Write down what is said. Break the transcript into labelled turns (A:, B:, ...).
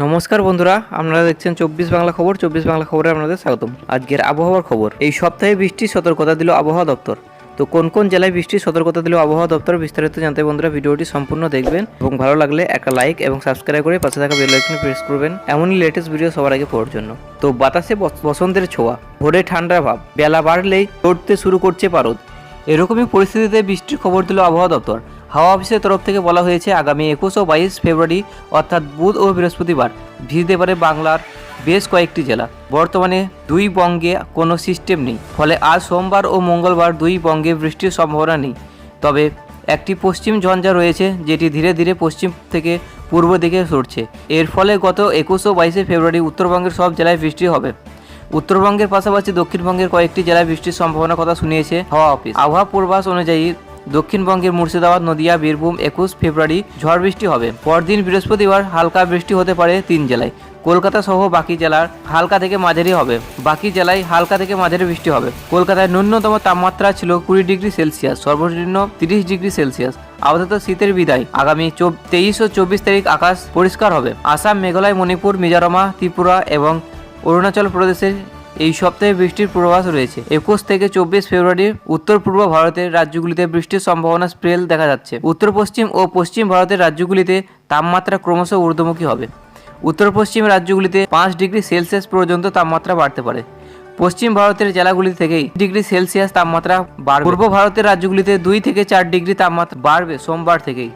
A: নমস্কার বন্ধুরা, আপনারা দেখছেন চব্বিশ বাংলা খবর, চব্বিশ বাংলা খবরে আপনাদের স্বাগতম। আজকের আবহাওয়ার খবর, এই সপ্তাহে বৃষ্টির সতর্কতা দিল আবহাওয়া দপ্তর। তো কোন কোন জেলায় বৃষ্টির সতর্কতা দিল আবহাওয়া দপ্তর বিস্তারিত জানতে বন্ধুরা ভিডিওটি সম্পূর্ণ দেখবেন এবং ভালো লাগলে একটা লাইক এবং সাবস্ক্রাইব করে পাশে থাকা বেল আইকনে প্রেস করবেন। এমনই লেটেস্ট ভিডিও সবার আগে পড়ার জন্য। তো বাতাসে বস- বসন্তের ছোঁয়া, ভোরে ঠান্ডার ভাব, বেলা বাড়লেই লড়তে শুরু করছে পারদ। এরকমই পরিস্থিতিতে বৃষ্টির খবর দিল আবহাওয়া দপ্তর। হাওয়া অফিসের তরফ থেকে বলা হয়েছে, আগামী একুশ ও বাইশ ফেব্রুয়ারি, অর্থাৎ বুধ ও বৃহস্পতিবার ভিজতে পারে বাংলার বেশ কয়েকটি জেলা। বর্তমানে দুই বঙ্গে কোনো সিস্টেম নেই, ফলে আজ সোমবার ও মঙ্গলবার দুই বঙ্গে বৃষ্টির সম্ভাবনা নেই। তবে একটি পশ্চিম ঝঞ্ঝা রয়েছে, যেটি ধীরে ধীরে পশ্চিম থেকে পূর্ব দিকে সরছে। এর ফলে গত একুশ ও বাইশে ফেব্রুয়ারি উত্তরবঙ্গের সব জেলায় বৃষ্টি হবে। উত্তরবঙ্গের পাশাপাশি দক্ষিণবঙ্গের কয়েকটি জেলায় বৃষ্টির সম্ভাবনার কথা শুনিয়েছে হাওয়া অফিস। আবহাওয়া পূর্বাস অনুযায়ী দক্ষিণবঙ্গের মুর্শিদাবাদ, নদিয়া, বীরভূম, একুশ ফেব্রুয়ারি ঝড় বৃষ্টি হবে। পরদিন বৃহস্পতিবার হালকা বৃষ্টি হতে পারে তিন জেলায়। কলকাতা সহ বাকি জেলার হালকা থেকে মাঝারি হবে। বাকি জেলায় হালকা থেকে মাঝারি বৃষ্টি হবে। কলকাতায় ন্যূনতম তাপমাত্রা ছিল কুড়ি ডিগ্রি সেলসিয়াস, সর্বনিম্ন তিরিশ ডিগ্রি সেলসিয়াস। আপাতত শীতের বিদায়। আগামী তেইশ ও চব্বিশ তারিখ আকাশ পরিষ্কার হবে। আসাম, মেঘালয়, মণিপুর, মিজোরামা, ত্রিপুরা এবং অরুণাচল প্রদেশের এই সপ্তাহে বৃষ্টির পূর্বাভাস রয়েছে। একুশ থেকে চব্বিশ ফেব্রুয়ারি উত্তর পূর্ব ভারতের রাজ্যগুলিতে বৃষ্টির সম্ভাবনা স্প্রেল দেখা যাচ্ছে। উত্তর পশ্চিম ও পশ্চিম ভারতের রাজ্যগুলিতে তাপমাত্রা ক্রমশ ঊর্ধ্বমুখী হবে। উত্তর পশ্চিম রাজ্যগুলিতে পাঁচ ডিগ্রি সেলসিয়াস পর্যন্ত তাপমাত্রা বাড়তে পারে। পশ্চিম ভারতের জেলাগুলি থেকেই ডিগ্রি সেলসিয়াস তাপমাত্রা বাড়বে। পূর্ব ভারতের রাজ্যগুলিতে দুই থেকে চার ডিগ্রি তাপমাত্রা বাড়বে সোমবার থেকেই।